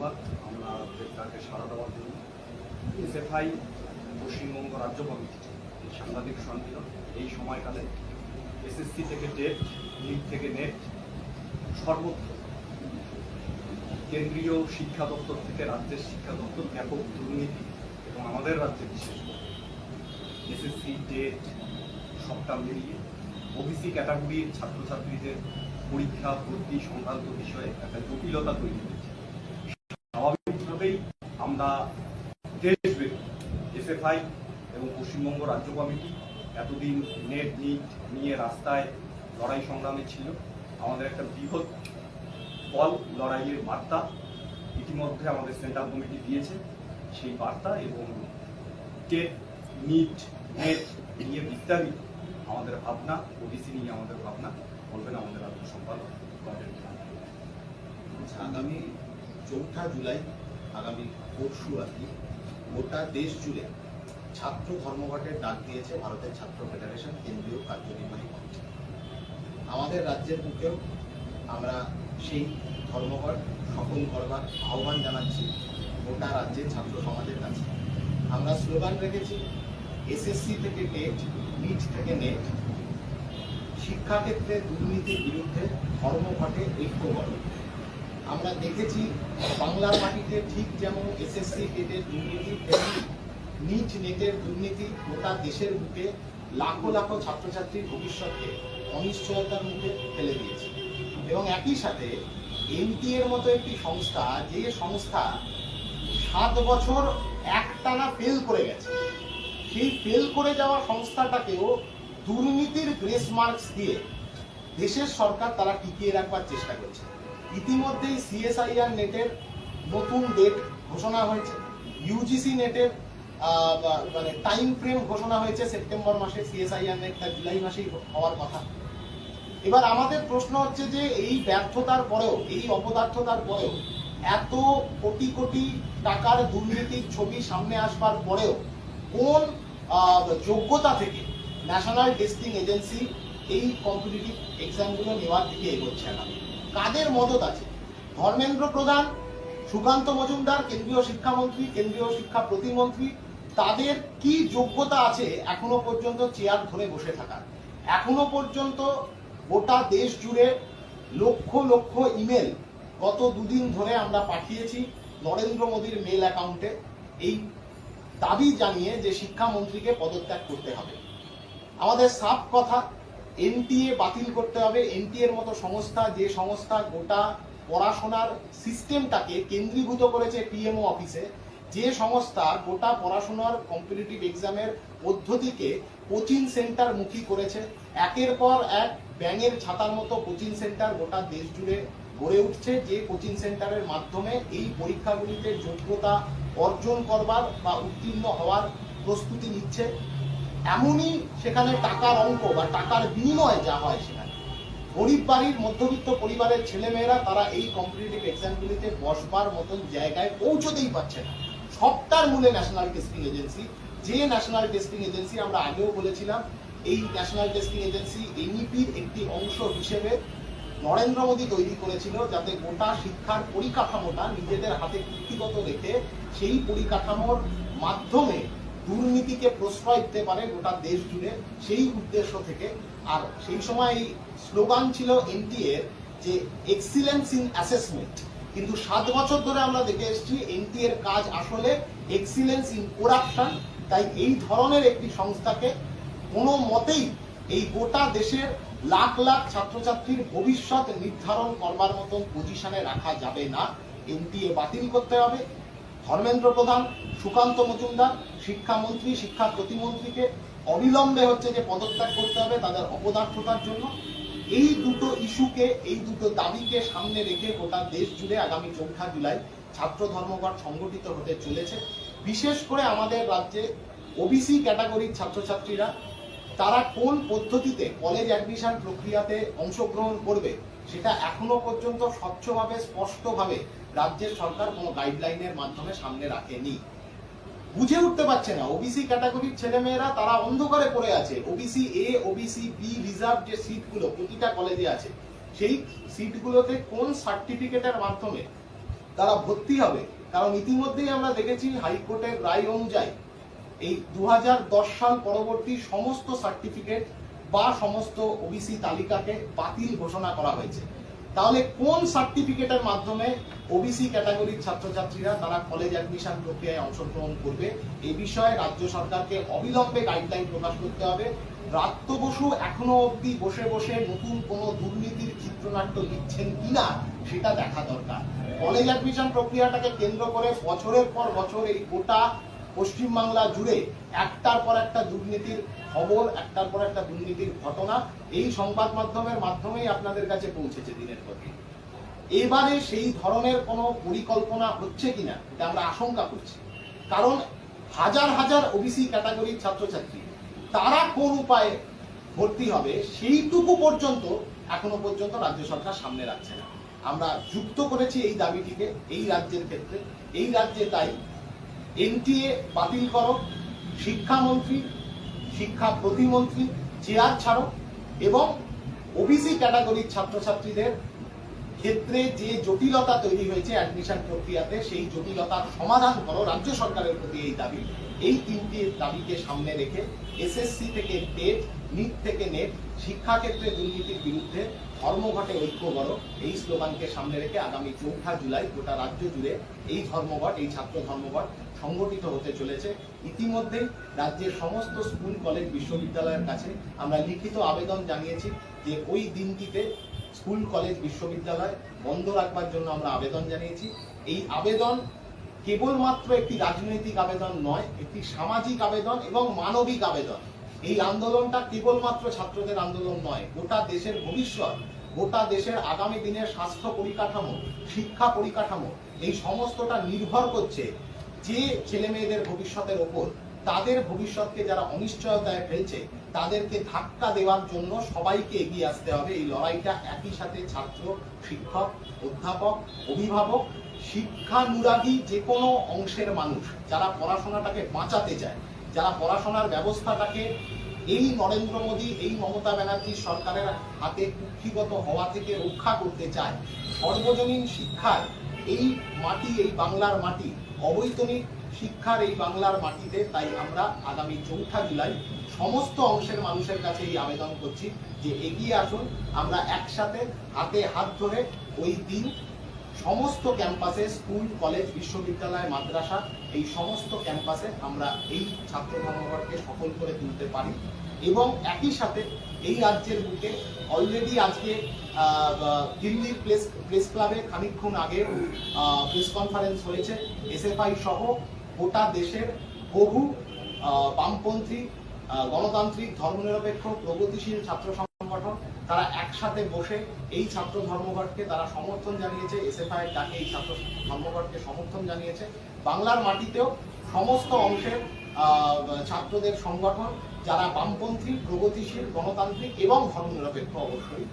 ধন্যবাদ। আমাদের ডাকে সাড়া দেওয়ার জন্য এসএফআই পশ্চিমবঙ্গ রাজ্য কমিটি সাংবাদিক সম্মেলন, এই সময়কালে এসএসসি থেকে টেট নিট থেকে নেট, সর্বত্র কেন্দ্রীয় শিক্ষা দপ্তর থেকে রাজ্যের শিক্ষা দপ্তর ব্যাপক দুর্নীতি এবং আমাদের রাজ্যে বিশেষ করে এসএসসি টেট সবটা মিলিয়ে ওবিসি ক্যাটাগরির ছাত্রছাত্রীদের পরীক্ষা ভর্তি সংক্রান্ত বিষয়ে একটা জটিলতা তৈরি হয়েছে। স্বাভাবিকভাবেই আমরা দেশব্যাপী এসএফআই এবং পশ্চিমবঙ্গ রাজ্য কমিটি এতদিন নেট নিট নিয়ে রাস্তায় লড়াই সংগ্রামে ছিল আমাদের একটা বৃহৎ ফল লড়াইয়ের বার্তা ইতিমধ্যে আমাদের সেন্ট্রাল কমিটি দিয়েছে সেই বার্তা এবং টেট নিট নেট নিয়ে বিস্তারিত আমাদের ভাবনা ওবিসি নিয়ে আমাদের ভাবনা বলবেন আমাদের রাজ্য সম্পাদক গণেশ ত্রিপাঠী। আচ্ছা, আগামী চৌঠা জুলাই আগামী পরশু আর কি, গোটা দেশ জুড়ে ছাত্র ধর্মঘটের ডাক দিয়েছে ভারতের ছাত্র ফেডারেশন, কেন্দ্রীয় কার্যনির্বাহী কমিটি। আমাদের রাজ্যের বুকেও আমরা সেই ধর্মঘট সফল করবার আহ্বান জানাচ্ছি গোটা রাজ্যের ছাত্র সমাজের কাছে। আমরা স্লোগান রেখেছি, এসএসসি থেকে টেট নিট থেকে নেট। শিক্ষাক্ষেত্রে দুর্নীতির বিরুদ্ধে ধর্মঘটে ঐক্য গঠন আমরা দেখেছি বাংলার মাটিতে ঠিক যেমন এসএসসি টেটের দুর্নীতি নিচ নেটের দুর্নীতি গোটা দেশের বুকে লাখো লাখো ছাত্রছাত্রীর ভবিষ্যৎকে অনিশ্চয়তার মুখে ফেলে দিয়েছে। এবং একই সাথে এনটি এর মতো একটি সংস্থা, যে সংস্থা সাত বছর একটানা ফেল করে গেছে, সেই ফেল করে যাওয়া সংস্থাটাকেও দুর্নীতির গ্রেস মার্কস দিয়ে দেশের সরকার তারা টিকিয়ে রাখবার চেষ্টা করছে। ইতিমধ্যেই সিএসআইআর নেটের নতুন ডেট ঘোষণা হয়েছে। ইউজিসি নেটের মানে টাইম ফ্রেম ঘোষণা হয়েছে সেপ্টেম্বর মাসে সিএসআইআর নেট তার জুলাই মাসেই হওয়ার কথা। এবার আমাদের প্রশ্ন হচ্ছে যে এই ব্যর্থতার পরেও, এই অপদার্থতার পরেও এত কোটি কোটি টাকার দুর্নীতির ছবি সামনে আসবার পরেও কোন যোগ্যতা থেকে ন্যাশনাল টেস্টিং এজেন্সি এই কম্পিটিটিভ এক্সামগুলো নেওয়ার দিকে এগোচ্ছে না। কাদের মদত আছে? ধর্মেন্দ্র প্রধান, সুকান্ত মজুমদার, কেন্দ্রীয় শিক্ষামন্ত্রী, কেন্দ্রীয় শিক্ষা প্রতিমন্ত্রী, তাদের কি যোগ্যতা আছে এখনও পর্যন্ত চেয়ার ধরে বসে থাকার? এখনও পর্যন্ত গোটা দেশ জুড়ে লক্ষ লক্ষ ইমেল গত দুদিন ধরে আমরা পাঠিয়েছি নরেন্দ্র মোদীর মেল অ্যাকাউন্টে। এই দাবি জানিয়ে যে শিক্ষামন্ত্রীকে পদত্যাগ করতে হবে। আমাদের সাফ কথা এনটিএ বাতিল করতে হবে। এনটিএ এর মতো সংস্থা, যে সংস্থা গোটা পড়াশোনার সিস্টেমটাকে কেন্দ্রীভূত করেছে পিএমও অফিসে, যে সংস্থা গোটা পড়াশোনার কম্পিটিটিভ এক্সামের পদ্ধতিকে কোচিং সেন্টার মুখী করেছে। একের পর এক ব্যাঙের ছাতার মতো কোচিং সেন্টার গোটা দেশ জুড়ে গড়ে উঠছে, যে কোচিং সেন্টারের মাধ্যমে এই পরীক্ষাগুলিতে যোগ্যতা অর্জন করবার বা উত্তীর্ণ হওয়ার প্রস্তুতি নিচ্ছে। এমনই সেখানে টাকার অঙ্ক বা টাকার বিনিময়ে যা হয় সেখানে। গরিব বাড়ির মধ্যবিত্ত পরিবারের ছেলেমেয়েরা তারা এই কম্পিটিটিভ এক্সামগুলিতে বসবার মতন জায়গায় পৌঁছতেই পারছে না। সবটার মূলে ন্যাশনাল টেস্টিং এজেন্সি যে ন্যাশনাল টেস্টিং এজেন্সি আমরা আগেও বলেছিলাম, এই ন্যাশনাল টেস্টিং এজেন্সি এনইপির একটি অংশ হিসেবে নরেন্দ্র মোদী তৈরি করেছিল যাতে গোটা শিক্ষার পরিকাঠামোটা নিজেদের হাতে কৃতিগত রেখে সেই পরিকাঠামোর মাধ্যমে দুর্নীতিকে প্রশ্রয় দিতে পারে গোটা দেশ জুড়ে, সেই উদ্দেশ্য থেকে। আর সেই সময় স্লোগান ছিল এনটিএ যে এক্সিলেন্স ইন অ্যাসেসমেন্ট কিন্তু সাত বছর ধরে আমরা দেখে এসেছি এনটিএ এর কাজ আসলে এক্সিলেন্স ইন করাপশন তাই এই ধরনের একটি সংস্থাকে কোনো মতেই এই গোটা দেশের লাখ লাখ ছাত্রছাত্রীর ভবিষ্যৎ নির্ধারণ করবার মতন পজিশনে রাখা যাবে না। এনটিএ বাতিল করতে হবে। ধর্মেন্দ্র প্রধান, সুকান্ত মজুমদার, শিক্ষামন্ত্রী, শিক্ষা প্রতিমন্ত্রীকে অবিলম্বে হচ্ছে যে পদত্যাগ করতে হবে তাদের অপদার্থতার জন্য। এই দুটো ইস্যুকে, এই দুটো দাবিকে সামনে রেখে গোটা দেশ জুড়ে আগামী চৌঠা জুলাই ছাত্র ধর্মঘট সংগঠিত হতে চলেছে। বিশেষ করে আমাদের রাজ্যে ওবিসি ক্যাটাগরির ছাত্রছাত্রীরা, তারা কোন পদ্ধতিতে কলেজ অ্যাডমিশন প্রক্রিয়াতে অংশগ্রহণ করবে, সেটা এখনও পর্যন্ত স্বচ্ছভাবে, স্পষ্টভাবে রাজ্যের সরকার কোনো গাইডলাইনের মাধ্যমে সামনে রাখেনি। বুঝে উঠতে পারছে না। ওবিসি ক্যাটাগরির ছেলেমেয়েরা, তারা অন্ধকারে পড়ে আছে। OBC A OBC B reserve যে সিটগুলো প্রতিটা কলেজে আছে। সেই সিটগুলোতে কোন সার্টিফিকেটের মাধ্যমে তারা ভর্তি হবে? কারণ ইতিমধ্যেই আমরা দেখেছি হাইকোর্টের রায় অনুযায়ী এই দু হাজার দশ সাল পরবর্তী সমস্ত সার্টিফিকেট বা সমস্ত ওবিসি তালিকাকে বাতিল ঘোষণা করা হয়েছে। তাহলে কোন সার্টিফিকেটের মাধ্যমে ওবিসি ক্যাটাগরির ছাত্রছাত্রীরা তারা কলেজ অ্যাডমিশন প্রক্রিয়ায় অংশগ্রহণ করবে? এই বিষয়ে রাজ্য সরকারকে অবিলম্বে গাইডলাইন প্রকাশ করতে হবে। রাত্য বসু এখনও অবধি বসে বসে নতুন কোনো দুর্নীতির চিত্রনাট্য লিখছেন কিনা সেটা দেখা দরকার। কলেজ অ্যাডমিশন প্রক্রিয়াটাকে কেন্দ্র করে বছরের পর বছর এই গোটা পশ্চিমবাংলা জুড়ে একটার পর একটা দুর্নীতির খবর, একটার পর একটা দুর্নীতির ঘটনা এই সংবাদ মাধ্যমের মাধ্যমেই আপনাদের কাছে পৌঁছেছে দিনের পর দিন। এবারে সেই ধরনের কোনো পরিকল্পনা হচ্ছে কিনা, এটা আমরা আশঙ্কা করছি। কারণ হাজার হাজার ওবিসি ক্যাটাগরির ছাত্রছাত্রী, তারা কোন উপায়ে ভর্তি হবে সেইটুকু পর্যন্ত এখনও পর্যন্ত রাজ্য সরকার সামনে রাখছে না। আমরা যুক্ত করেছি এই দাবিটিকে, এই রাজ্যের ক্ষেত্রে, এই রাজ্যে তাই এনটিএ বাতিল করো শিক্ষামন্ত্রী শিক্ষা প্রতিমন্ত্রী চেয়ার ছাড়ো এবং ওবিসি ক্যাটাগরির ছাত্রছাত্রীদের ক্ষেত্রে যে জটিলতা তৈরি হয়েছে অ্যাডমিশন প্রক্রিয়াতে, সেই জটিলতার সমাধান করো রাজ্য সরকারের প্রতি এই দাবি। এই তিনটি দাবিকে সামনে রেখে এসএসসি থেকে টেট নিট থেকে নেট শিক্ষাক্ষেত্রে দুর্নীতির বিরুদ্ধে ধর্মঘটে ঐক্য করো। এই স্লোগানকে সামনে রেখে আগামী চৌঠা জুলাই গোটা রাজ্য জুড়ে এই ধর্মঘট, এই ছাত্র ধর্মঘট সংগঠিত হতে চলেছে। ইতিমধ্যেই রাজ্যের সমস্ত স্কুল, কলেজ, বিশ্ববিদ্যালয়ের কাছে আমরা লিখিত আবেদন জানিয়েছি যে ওই দিনটিতে স্কুল, কলেজ, বিশ্ববিদ্যালয় বন্ধ রাখবার জন্য আমরা আবেদন জানিয়েছি। এই আবেদন কেবলমাত্র একটি রাজনৈতিক আবেদন নয়, একটি সামাজিক আবেদন এবং মানবিক আবেদন। এই আন্দোলনটা কেবলমাত্র ছাত্রদের আন্দোলন নয়, গোটা দেশের ভবিষ্যৎ, গোটা দেশের আগামী দিনের স্বাস্থ্য পরিকাঠামো, শিক্ষা পরিকাঠামো, এই সমস্তটা নির্ভর করছে যে ছেলে মেয়েদের ভবিষ্যতের ওপর। তাদের ভবিষ্যৎকে যারা অনিশ্চয়তায় ফেলছে তাদেরকে ধাক্কা দেওয়ার জন্য সবাইকে এগিয়ে আসতে হবে। এই লড়াইটা একই সাথে ছাত্র, শিক্ষক, অধ্যাপক, অভিভাবক, শিক্ষানুরাগী যে কোনো অংশের মানুষ, যারা পড়াশোনাটাকে বাঁচাতে চায়, যারা পড়াশোনার ব্যবস্থাটাকে এই নরেন্দ্র মোদী, এই মমতা ব্যানার্জি সরকারের হাতে কুক্ষিগত হওয়া থেকে রক্ষা করতে চায়, সর্বজনীন শিক্ষার এই মাটি, এই বাংলার মাটি, অবৈতনিক শিক্ষার এই বাংলার মাটিতে তাই আমরা আগামী চৌঠা জুলাই সমস্ত অংশের মানুষের কাছে এই আবেদন করছি যে এগিয়ে আসুন। আমরা একসাথে হাতে হাত ধরে ওই দিন সমস্ত ক্যাম্পাসে স্কুল, কলেজ, বিশ্ববিদ্যালয়, মাদ্রাসা, এই সমস্ত ক্যাম্পাসে আমরা এই ছাত্র ধর্মঘটকে সফল করে তুলতে পারি এবং একই সাথে এই রাজ্যের বুকে অলরেডি আজকে দিল্লির প্রেস প্রেস ক্লাবে খানিকক্ষণ আগে প্রেস কনফারেন্স হয়েছে। এসএফআই সহ গোটা দেশের বহু বামপন্থী গণতান্ত্রিক ধর্মনিরপেক্ষ, প্রগতিশীল ছাত্র সংগঠন, তারা একসাথে বসে এই ছাত্র ধর্মঘটকে তারা সমর্থন জানিয়েছে, এসএফআই ডাকে এই ছাত্র ধর্মঘটকে সমর্থন জানিয়েছে। বাংলার মাটিতেও সমস্ত অংশের ছাত্রদের সংগঠন, যারা বামপন্থী, প্রগতিশীল, গণতান্ত্রিক এবং ধর্মনিরপেক্ষ অবশ্যই,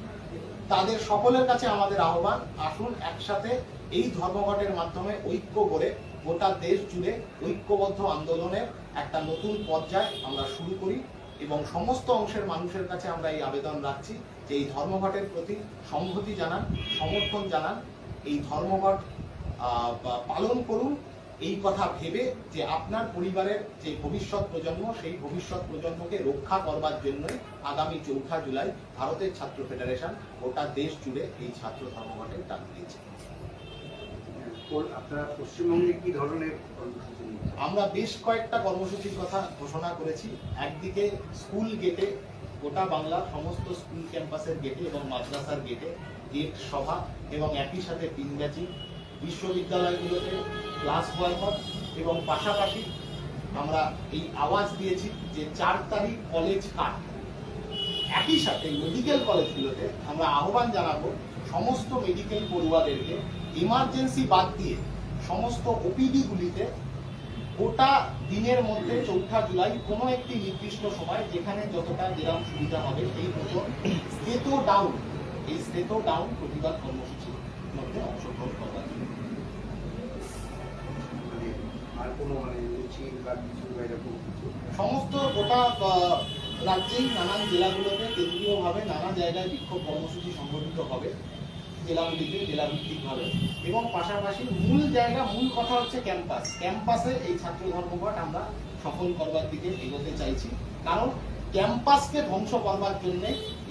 তাদের সকলের কাছে আমাদের আহ্বান, আসুন একসাথে এই ধর্মঘটের মাধ্যমে ঐক্য করে গোটা দেশ জুড়ে ঐক্যবদ্ধ আন্দোলনের একটা নতুন পর্যায় আমরা শুরু করি এবং সমস্ত অংশের মানুষের কাছে আমরা এই আবেদন রাখছি যে এই ধর্মঘটের প্রতি সংহতি জানান, সমর্থন জানান, এই ধর্মঘট পালন করুন। এই কথা ভেবে যে আপনার পরিবারের যে ভবিষ্যৎ প্রজন্ম, সেই ভবিষ্যৎ প্রজন্মকে রক্ষা করবার জন্যই আগামী চৌঠা জুলাই ভারতের ছাত্র ফেডারেশন গোটা দেশ জুড়ে এই ছাত্র ধর্মঘটের ডাক দিয়েছে। আপনারা পশ্চিমবঙ্গে কি ধরনের কর্মসূচি আমরা বেশ কয়েকটা কর্মসূচির কথা ঘোষণা করেছি। একদিকে স্কুল গেটে, গোটা বাংলার সমস্ত স্কুল ক্যাম্পাসের গেটে এবং মাদ্রাসার গেটে গেট সভা এবং একই সাথে পিনব্যাচি বিশ্ববিদ্যালয়গুলোতে ক্লাস বয়কট এবং পাশাপাশি আমরা এই আওয়াজ দিয়েছি যে চার তারিখ কলেজ কাট। একই সাথে মেডিকেল কলেজগুলোতে আমরা আহ্বান জানাব সমস্ত মেডিকেল পড়ুয়াদেরকে ইমার্জেন্সি বাদ দিয়ে সমস্ত ওপিডি গুলিতে গোটা দিনের মধ্যে চৌঠা জুলাই কোনো একটি নির্দিষ্ট সময় যেখানে যতটা যেরকম সুবিধা হবে সেই মতো স্টেটো ডাউন এই স্টেটো ডাউন প্রতিবাদ কর্মসূচির মধ্যে অংশগ্রহণ জন্য। মানে আর কোনো মানে সমস্ত গোটা রাজ্যেই নানান জেলাগুলোতে কেন্দ্রীয়ভাবে নানা জায়গায় বিক্ষোভ কর্মসূচি সংগঠিত হবে জেলাগুলিতে জেলাভিত্তিকভাবে। এবং পাশাপাশি মূল জায়গা, মূল কথা হচ্ছে ক্যাম্পাস। ক্যাম্পাসে এই ছাত্র ধর্মঘট আমরা সফল করবার দিকে এগোতে চাইছি। কারণ ক্যাম্পাসকে ধ্বংস করবার জন্য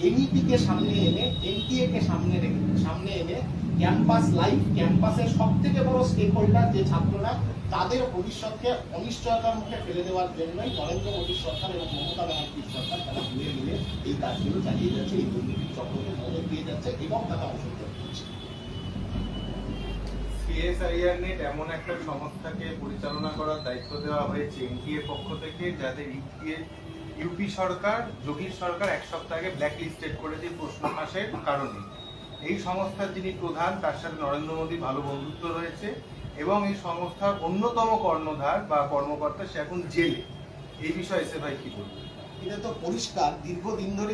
এনইপিকে সামনে এনে এনটিএ কে সামনে রেখে, সামনে এনে ক্যাম্পাস লাইফ, ক্যাম্পাসের সব থেকে বড় স্টেক হোল্ডার যে ছাত্ররা, তাদের ভবিষ্যৎকে অনিশ্চয়তার মুখে ফেলে দেওয়ার জন্যই নরেন্দ্র মোদীর সরকার এবং মমতা ব্যানার্জির সরকার তারা ঘুরে মিলে এই কাজগুলো চালিয়ে যাচ্ছে, এই দুর্নীতির চক্রকে মদত দিয়ে যাচ্ছে এবং তারা করছে সিএসআইআর নেট এমন একটা সংস্থাকে পরিচালনা করার দায়িত্ব দেওয়া হয়েছে এনটিএ পক্ষ থেকে, যাদের ইউপি সরকার, যোগীর সরকার এক সপ্তাহ আগে প্রশ্ন কারণে। এই সংস্থার যিনি প্রধান, তার সাথে নরেন্দ্র মোদী ভালো বন্ধুত্ব রয়েছে এবং এই সংস্থার অন্যতম কর্ণধার বা কর্মকর্তা সে এখন জেলে। এই বিষয়ে এসে ভাই কি বলবেন? এটা তো পরিষ্কার, দীর্ঘদিন ধরে